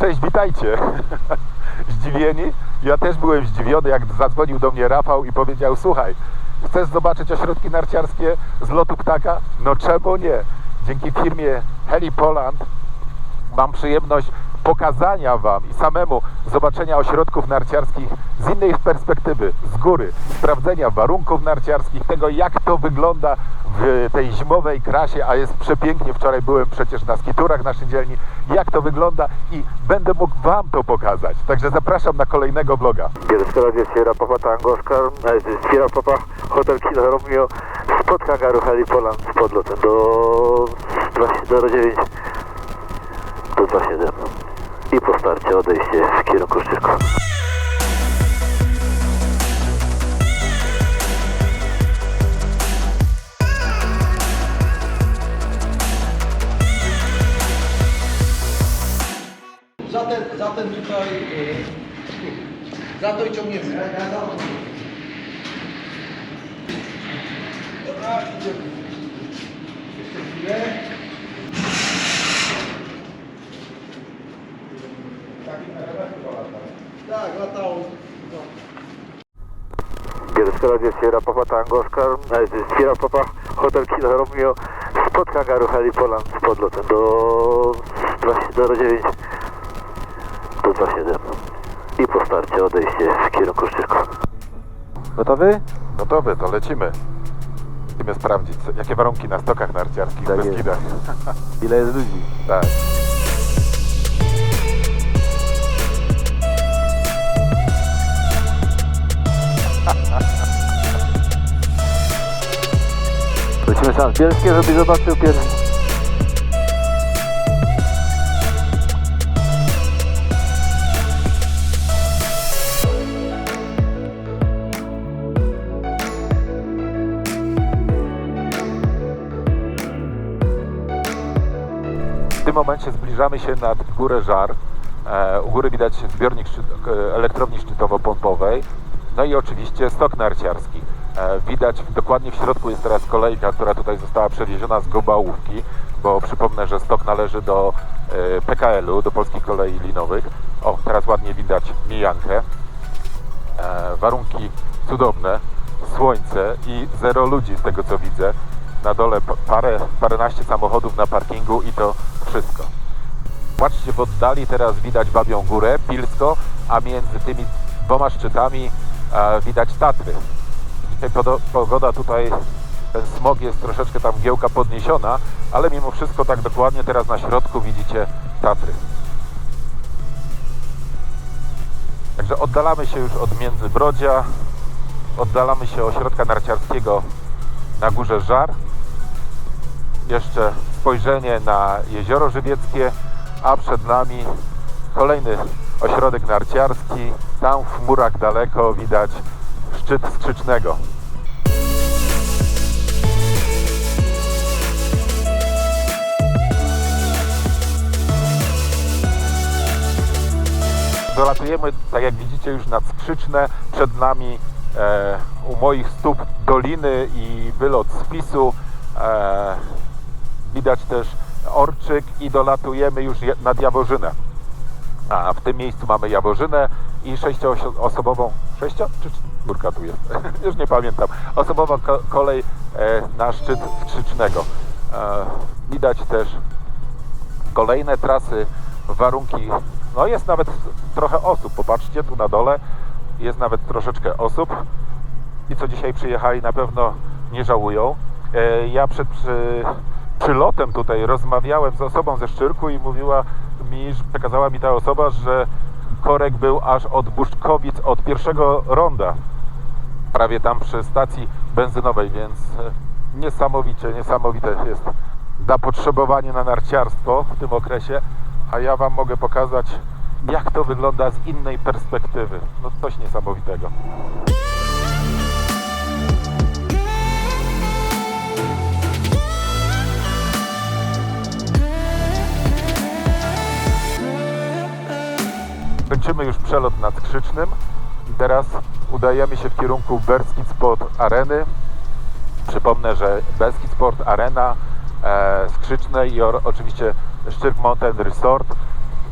Cześć, witajcie. Zdziwieni? Ja też byłem zdziwiony, jak zadzwonił do mnie Rafał i powiedział: Słuchaj, chcesz zobaczyć ośrodki narciarskie z lotu ptaka? No czemu nie? Dzięki firmie Heli Poland mam przyjemność pokazania Wam i samemu zobaczenia ośrodków narciarskich z innej perspektywy, z góry, sprawdzenia warunków narciarskich, tego jak to wygląda w tej zimowej krasie, a jest przepięknie. Wczoraj byłem przecież na skiturach na Szydzielni, jak to wygląda i będę mógł Wam to pokazać. Także zapraszam na kolejnego vloga. Jest Sierra Papa Tango Oscar, e, Sierra Papa Hotel Kilo Romeo spod hangaru Helipoland z podlotem do, do 09 do 27 i po starcie odejście w kierunku Szczyrku. Za ten, za ten tutaj, y, za to i ciągniemy. Dobra, idziemy. Jeszcze chwilę. Tak, latał. Pierwszy raz jest Sierra Papa Tango Oscar, Sierra Papa Hotel Kilo Romeo spod hangaru Helipoland z podlotem do, do 09 do 27 i po starcie odejście w kierunku Szczyrku. Gotowy? Gotowy, to lecimy. Chcemy sprawdzić, co- jakie warunki na stokach narciarskich Tak w. Beskidach. Ile jest ludzi? Tak. Lecimy sam Bielskie, żeby zobaczył. W tym momencie zbliżamy się nad górę Żar. E, u góry widać zbiornik e, elektrowni szczytowo-pompowej. No i oczywiście stok narciarski. E, widać dokładnie w środku jest teraz kolejka, która tutaj została przewieziona z Gobałówki, bo przypomnę, że stok należy do e, PKL-u, do Polskich Kolei Linowych. O, teraz ładnie widać mijankę. E, warunki cudowne, słońce i zero ludzi z tego co widzę. Na dole pa- parę, paręnaście samochodów na parkingu i to wszystko. Patrzcie, w oddali teraz widać Babią Górę, Pilsko, a między tymi dwoma szczytami widać Tatry. Dzisiaj pogoda tutaj, ten smog jest troszeczkę tam giełka podniesiona, ale mimo wszystko tak dokładnie teraz na środku widzicie Tatry. Także oddalamy się już od Międzybrodzia, oddalamy się ośrodka narciarskiego na górze Żar. Jeszcze spojrzenie na jezioro żywieckie, a przed nami kolejny ośrodek narciarski. Tam w chmurach daleko widać szczyt Skrzycznego. Dolatujemy, tak jak widzicie, już nad Skrzyczne. Przed nami e, u moich stóp doliny i wylot spisu. E, widać też Orczyk i dolatujemy już nad Jaworzynę. A w tym miejscu mamy Jaworzynę i sześcioosobową, sześcio czy czwórka tu jest, już nie pamiętam, osobowa ko- kolej e, na szczyt Skrzycznego. E, widać też kolejne trasy, warunki, no jest nawet trochę osób, popatrzcie tu na dole, jest nawet troszeczkę osób. I co dzisiaj przyjechali na pewno nie żałują. E, Ja przed przy, przylotem tutaj rozmawiałem z osobą ze Szczyrku i mówiła mi, że przekazała mi ta osoba, że korek był aż od Buszkowic, od pierwszego ronda, prawie tam przy stacji benzynowej, więc e, niesamowicie, niesamowite jest zapotrzebowanie na narciarstwo w tym okresie, a ja Wam mogę pokazać, jak to wygląda z innej perspektywy. No coś niesamowitego. Kończymy już przelot nad Skrzycznym i teraz udajemy się w kierunku Berskit Sport Areny. Przypomnę, że Beskid Sport Arena, e, Skrzyczne i oczywiście Szczyrk Mountain Resort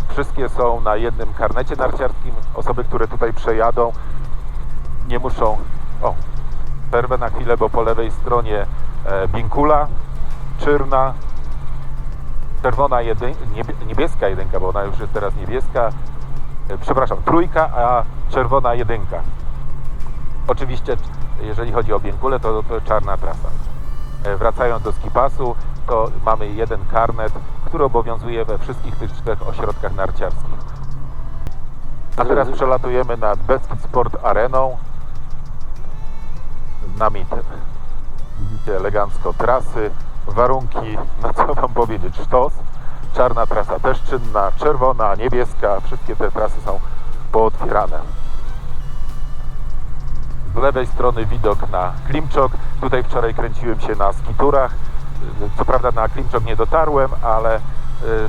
Wszystkie są na jednym karnecie narciarskim. Osoby, które tutaj przejadą, nie muszą. O, przerwę na chwilę, bo po lewej stronie e, Binkula, Czyrna, czerwona jedyn, niebie- niebieska jedynka, bo ona już jest teraz niebieska. E, przepraszam, trójka, a czerwona jedynka. Oczywiście, jeżeli chodzi o Bienkule, to, to czarna trasa. E, Wracając do skipasu, to mamy jeden karnet, który obowiązuje we wszystkich tych czterech ośrodkach narciarskich. A teraz przelatujemy nad Beskid Sport Areną. Z nami te, widzicie elegancko trasy, warunki, no co wam powiedzieć, sztos. Czarna trasa też czynna, czerwona, niebieska, wszystkie te trasy są pootwierane. Z lewej strony widok na Klimczok. Tutaj wczoraj kręciłem się na skiturach. Co prawda na Klimczok nie dotarłem, ale y,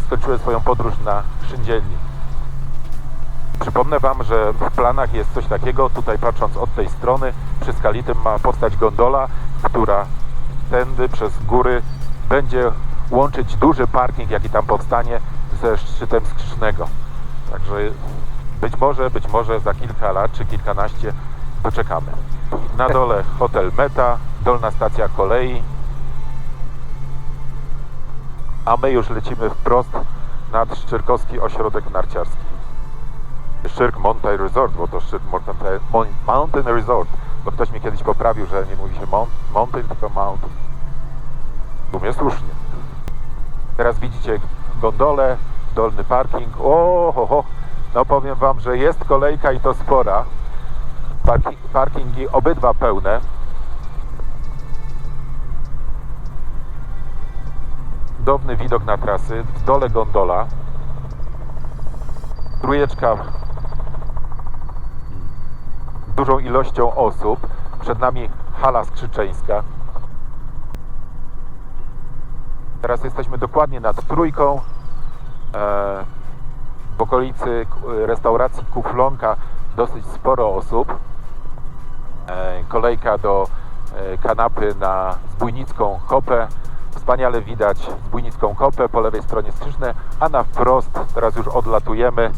skończyłem swoją podróż na Szyndzielni. Przypomnę Wam, że w planach jest coś takiego, tutaj patrząc od tej strony, przy Skalitym ma powstać gondola, która tędy przez góry będzie łączyć duży parking, jaki tam powstanie, ze szczytem Skrzycznego. Także być może, być może za kilka lat czy kilkanaście doczekamy. Na dole hotel Meta, dolna stacja kolei, a my już lecimy wprost nad Szczyrkowski Ośrodek Narciarski. Szczyrk Mountain Resort, bo to Szczyrk Mountain, Resort, bo ktoś mi kiedyś poprawił, że nie mówi się mount, Mountain, tylko Mountain. Tu mnie słusznie. Teraz widzicie gondolę, dolny parking. O, ho, ho. No powiem Wam, że jest kolejka i to spora. Parki, parkingi obydwa pełne. Cudowny widok na trasy. W dole gondola. Trójeczka dużą ilością osób. Przed nami hala skrzyczeńska. Teraz jesteśmy dokładnie nad trójką. E, w okolicy k- restauracji Kuflonka dosyć sporo osób. E, kolejka do e, kanapy na Zbójnicką Kopę. Wspaniale widać Zbójnicką Kopę, po lewej stronie Skrzyżne, a na wprost, teraz już odlatujemy,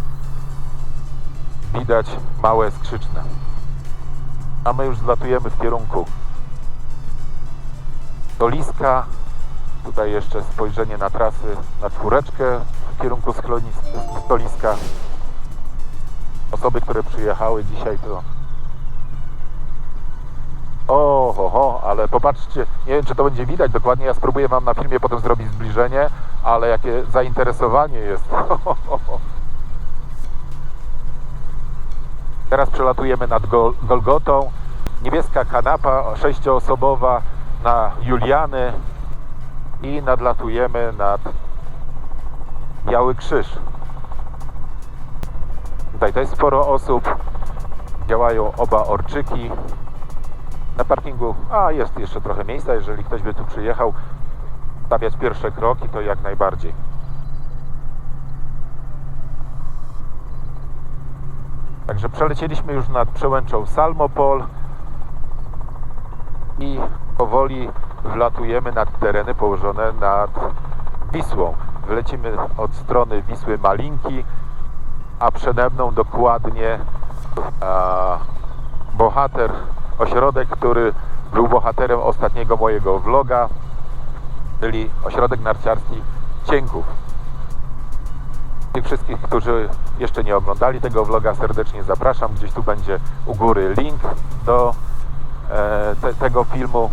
widać małe Skrzyczne. A my już zlatujemy w kierunku Doliska. Tutaj jeszcze spojrzenie na trasy na czwóreczkę w kierunku Stoliska. Osoby, które przyjechały dzisiaj to o, ho, ho, ale popatrzcie, nie wiem czy to będzie widać dokładnie, ja spróbuję Wam na filmie potem zrobić zbliżenie, ale jakie zainteresowanie jest. Teraz przelatujemy nad Gol Golgotą. Niebieska kanapa sześcioosobowa na Juliany i nadlatujemy nad Biały Krzyż. Tutaj też sporo osób. Działają oba orczyki. Na parkingu, a jest jeszcze trochę miejsca, jeżeli ktoś by tu przyjechał, stawiać pierwsze kroki, to jak najbardziej. Także przelecieliśmy już nad przełęczą Salmopol i powoli wlatujemy nad tereny położone nad Wisłą. Wylecimy od strony Wisły Malinki, a przede mną dokładnie a, bohater, ośrodek, który był bohaterem ostatniego mojego vloga, czyli ośrodek narciarski Cienków. Tych wszystkich, którzy jeszcze nie oglądali tego vloga, serdecznie zapraszam. Gdzieś tu będzie u góry link do e, te, tego filmu.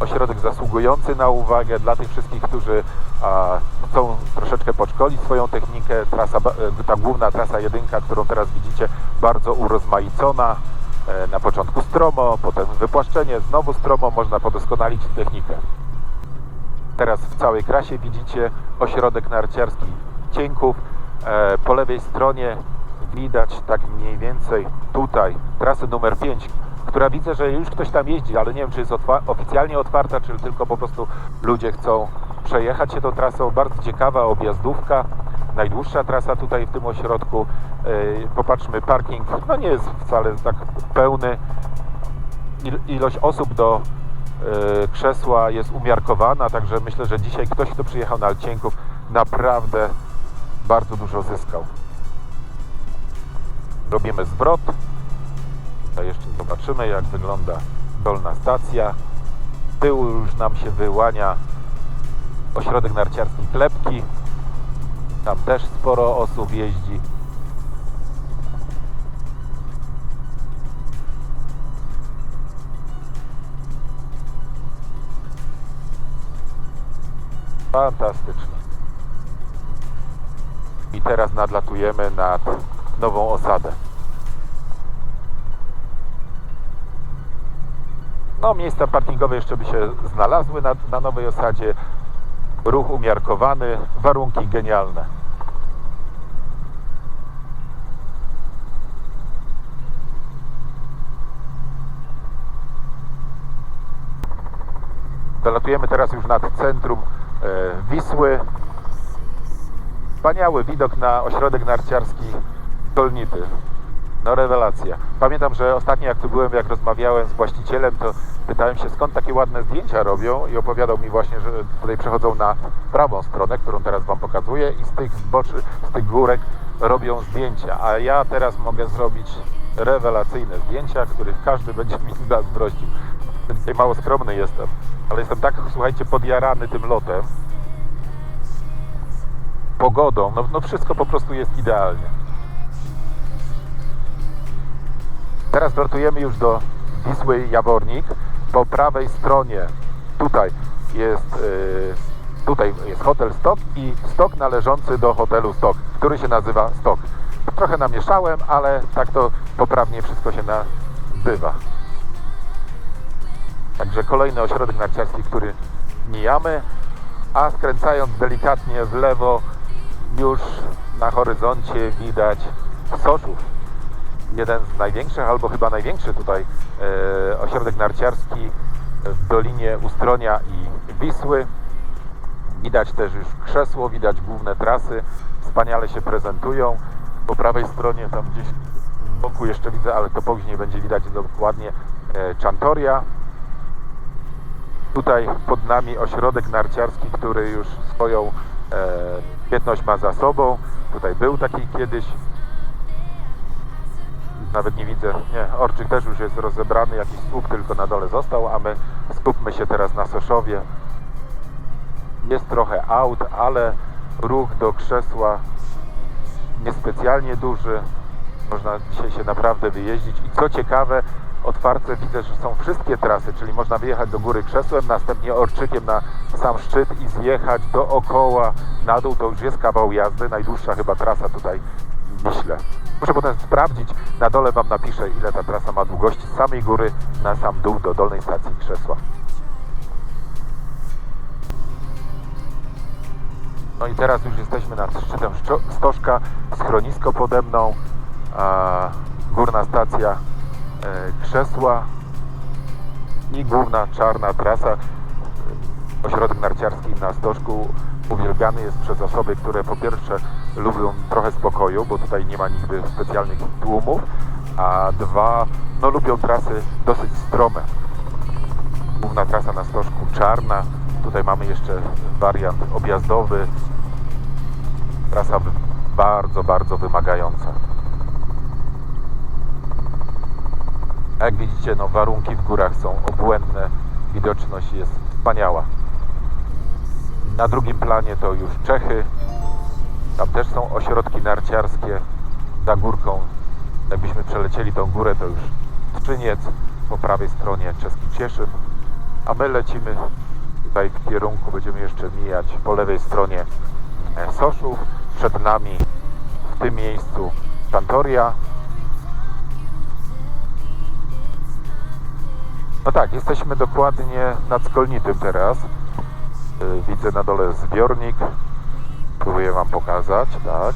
Ośrodek zasługujący na uwagę dla tych wszystkich, którzy a, chcą troszeczkę podszkolić swoją technikę. Trasa, e, ta główna trasa jedynka, którą teraz widzicie, bardzo urozmaicona. E, na początku stromo, potem wypłaszczenie, znowu stromo, można podoskonalić technikę. Teraz w całej krasie widzicie ośrodek narciarski Cienków. E, po lewej stronie widać tak mniej więcej tutaj trasę numer 5, która widzę, że już ktoś tam jeździ, ale nie wiem, czy jest otwa- oficjalnie otwarta, czy tylko po prostu ludzie chcą przejechać się tą trasą. Bardzo ciekawa objazdówka, najdłuższa trasa tutaj w tym ośrodku. E, popatrzmy, parking no nie jest wcale tak pełny. Il- ilość osób do e, krzesła jest umiarkowana, także myślę, że dzisiaj ktoś, kto przyjechał na Alcienków, naprawdę bardzo dużo zyskał. Robimy zwrot. Jeszcze zobaczymy, jak wygląda dolna stacja. Z tyłu już nam się wyłania ośrodek narciarski Klepki. Tam też sporo osób jeździ. Fantastycznie. I teraz nadlatujemy nad nową osadę. No, miejsca parkingowe jeszcze by się znalazły na, na nowej osadzie. Ruch umiarkowany, warunki genialne. Dolatujemy teraz już nad centrum e, Wisły. Wspaniały widok na ośrodek narciarski Dolnity. No rewelacja. Pamiętam, że ostatnio jak tu byłem, jak rozmawiałem z właścicielem, to pytałem się skąd takie ładne zdjęcia robią i opowiadał mi właśnie, że tutaj przechodzą na prawą stronę, którą teraz Wam pokazuję i z tych zboczy, z tych górek robią zdjęcia. A ja teraz mogę zrobić rewelacyjne zdjęcia, których każdy będzie mi zazdrościł. Dzisiaj mało skromny jestem, ale jestem tak, słuchajcie, podjarany tym lotem, pogodą, no, no wszystko po prostu jest idealnie. Teraz wlatujemy już do Wisły Jawornik. Po prawej stronie tutaj jest, yy, tutaj jest hotel Stok i stok należący do hotelu Stok, który się nazywa Stok. Trochę namieszałem, ale tak to poprawnie wszystko się nazywa. Także kolejny ośrodek narciarski, który mijamy, a skręcając delikatnie w lewo już na horyzoncie widać Soszów. Jeden z największych, albo chyba największy tutaj e, ośrodek narciarski w Dolinie Ustronia i Wisły. Widać też już krzesło, widać główne trasy, wspaniale się prezentują. Po prawej stronie tam gdzieś z boku jeszcze widzę, ale to później będzie widać dokładnie e, Czantoria. Tutaj pod nami ośrodek narciarski, który już swoją e, świetność ma za sobą. Tutaj był taki kiedyś. Nawet nie widzę, nie, Orczyk też już jest rozebrany, jakiś słup tylko na dole został, a my skupmy się teraz na Soszowie. Jest trochę aut, ale ruch do krzesła niespecjalnie duży. Można dzisiaj się naprawdę wyjeździć i co ciekawe, otwarte widzę, że są wszystkie trasy, czyli można wyjechać do góry krzesłem, następnie orczykiem na sam szczyt i zjechać dookoła na dół, to już jest kawał jazdy, najdłuższa chyba trasa tutaj myślę. Muszę potem sprawdzić, na dole Wam napiszę ile ta trasa ma długości z samej góry na sam dół do dolnej stacji krzesła. No i teraz już jesteśmy nad szczytem Stożka, schronisko pode mną, górna stacja e, Krzesła i główna czarna trasa. Ośrodek narciarski na Stożku uwielbiany jest przez osoby, które po pierwsze lubią trochę spokoju, bo tutaj nie ma nigdy specjalnych tłumów, a dwa, no lubią trasy dosyć strome. Główna trasa na Stożku czarna, tutaj mamy jeszcze wariant objazdowy, trasa bardzo, bardzo wymagająca. Jak widzicie, no warunki w górach są obłędne, widoczność jest wspaniała. Na drugim planie to już Czechy. Tam też są ośrodki narciarskie za górką. Jakbyśmy przelecieli tą górę, to już Tczyniec, po prawej stronie czeski Cieszyn. A my lecimy tutaj w kierunku, będziemy jeszcze mijać po lewej stronie e, Soszów. Przed nami w tym miejscu Tantoria, No tak, jesteśmy dokładnie nad Skolnitym teraz. Yy, Widzę na dole zbiornik. Próbuję Wam pokazać, tak.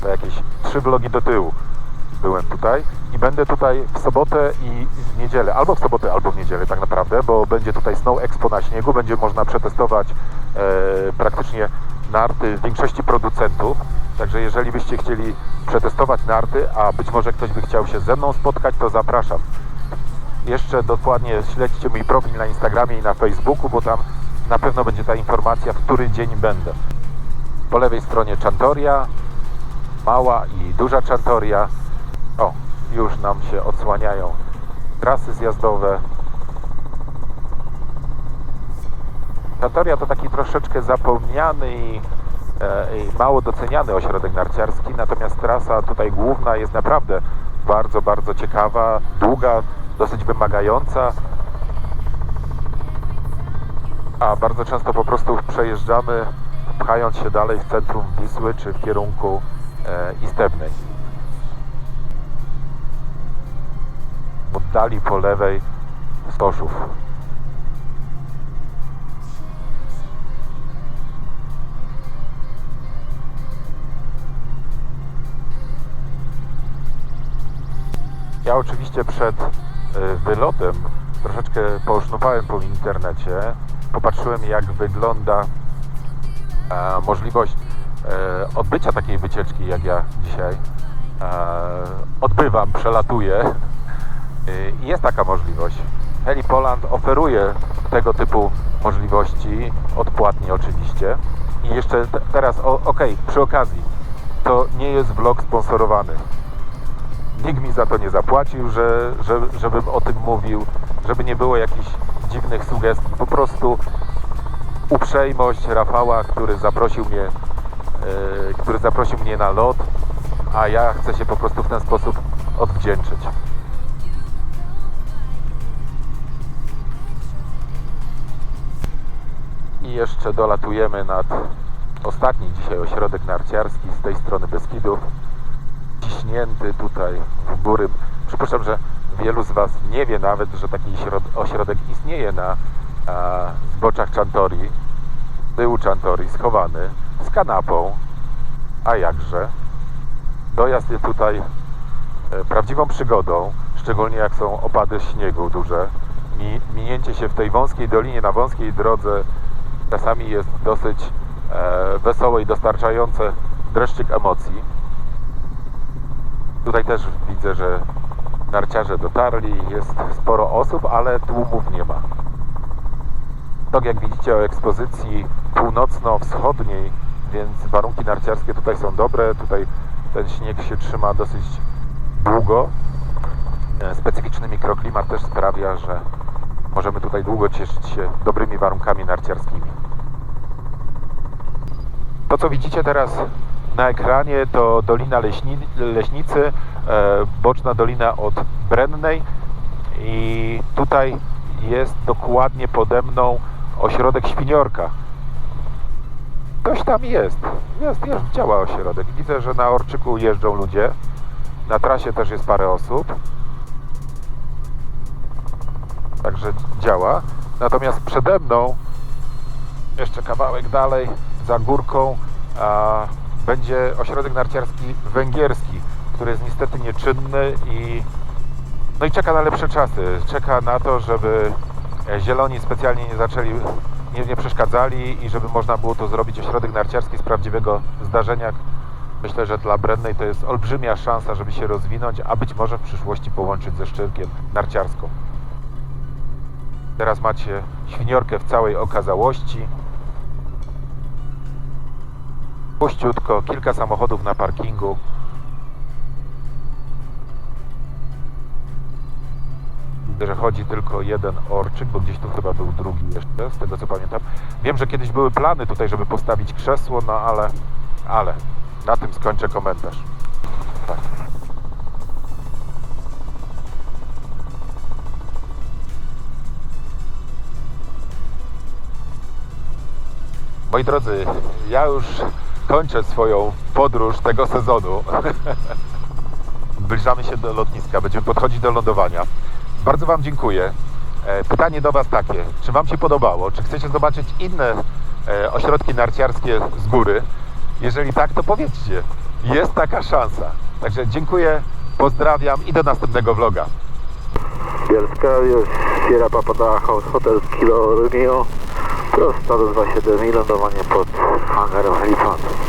To jakieś trzy vlogi do tyłu byłem tutaj i będę tutaj w sobotę i w niedzielę, albo w sobotę, albo w niedzielę tak naprawdę, bo będzie tutaj Snow Expo na śniegu, będzie można przetestować e, praktycznie narty większości producentów, także jeżeli byście chcieli przetestować narty, a być może ktoś by chciał się ze mną spotkać, to zapraszam. Jeszcze dokładnie śledźcie mój profil na Instagramie i na Facebooku, bo tam na pewno będzie ta informacja, w który dzień będę. Po lewej stronie Czantoria, mała i duża Czantoria. O, już nam się odsłaniają trasy zjazdowe. Czantoria to taki troszeczkę zapomniany i, e, i mało doceniany ośrodek narciarski, natomiast trasa tutaj główna jest naprawdę bardzo, bardzo ciekawa, długa, dosyć wymagająca, a bardzo często po prostu przejeżdżamy, pchając się dalej w centrum Wisły czy w kierunku e, Istebnej. Oddali po lewej Stoszów. Ja oczywiście przed e, wylotem troszeczkę posznupałem po internecie, popatrzyłem jak wygląda e, możliwość e, odbycia takiej wycieczki jak ja dzisiaj odbywam, przelatuję. I jest taka możliwość. Helipoland oferuje tego typu możliwości, odpłatnie oczywiście. I jeszcze te, teraz, okej, przy okazji, to nie jest vlog sponsorowany. Nikt mi za to nie zapłacił, że, że, żebym o tym mówił, żeby nie było jakichś dziwnych sugestii. Po prostu uprzejmość Rafała, który zaprosił mnie, e, który zaprosił mnie na lot, a ja chcę się po prostu w ten sposób odwdzięczyć. I jeszcze dolatujemy nad ostatni dzisiaj ośrodek narciarski z tej strony Beskidów ciśnięty tutaj w góry. Przypuszczam, że wielu z Was nie wie nawet, że taki środ- ośrodek istnieje na zboczach Czantori, z tyłu Czantori, schowany, z kanapą, a jakże. Dojazd jest tutaj e, prawdziwą przygodą, szczególnie jak są opady śniegu duże. Mi, minięcie się w tej wąskiej dolinie, na wąskiej drodze czasami jest dosyć e, wesołe i dostarczające dreszczyk emocji. Tutaj też widzę, że narciarze dotarli, jest sporo osób, ale tłumów nie ma. Tak jak widzicie o ekspozycji północno-wschodniej, więc warunki narciarskie tutaj są dobre. Tutaj ten śnieg się trzyma dosyć długo. E, Specyficzny mikroklimat też sprawia, że możemy tutaj długo cieszyć się dobrymi warunkami narciarskimi. To, co widzicie teraz na ekranie, to Dolina Leśni, Leśnicy, e, boczna dolina od Brennej i tutaj jest dokładnie pode mną ośrodek Świniorka. Ktoś tam jest. Jest, jest, działa ośrodek. Widzę, że na Orczyku jeżdżą ludzie. Na trasie też jest parę osób. Także działa. Natomiast przede mną jeszcze kawałek dalej, za górką, a, będzie ośrodek narciarski węgierski, który jest niestety nieczynny i no i czeka na lepsze czasy. Czeka na to, żeby e, zieloni specjalnie nie zaczęli, nie, nie przeszkadzali i żeby można było tu zrobić ośrodek narciarski z prawdziwego zdarzenia. Myślę, że dla Brennej to jest olbrzymia szansa, żeby się rozwinąć, a być może w przyszłości połączyć ze Szczyrkiem narciarską. Teraz macie świniorkę w całej okazałości. Puściutko, kilka samochodów na parkingu. Że chodzi tylko jeden orczyk, bo gdzieś tu chyba był drugi jeszcze, z tego co pamiętam. Wiem, że kiedyś były plany tutaj, żeby postawić krzesło, no ale, ale na tym skończę komentarz. Tak. Moi drodzy, ja już kończę swoją podróż tego sezonu. Zbliżamy się do lotniska, będziemy podchodzić do lądowania. Bardzo Wam dziękuję. E, Pytanie do Was takie, czy Wam się podobało? Czy chcecie zobaczyć inne e, ośrodki narciarskie z góry? Jeżeli tak, to powiedzcie. Jest taka szansa. Także dziękuję, pozdrawiam i do następnego vloga. Bielska, już Sierra hotel Kilo Romeo, prosto do 27 i lądowanie pod 我感到很遗憾。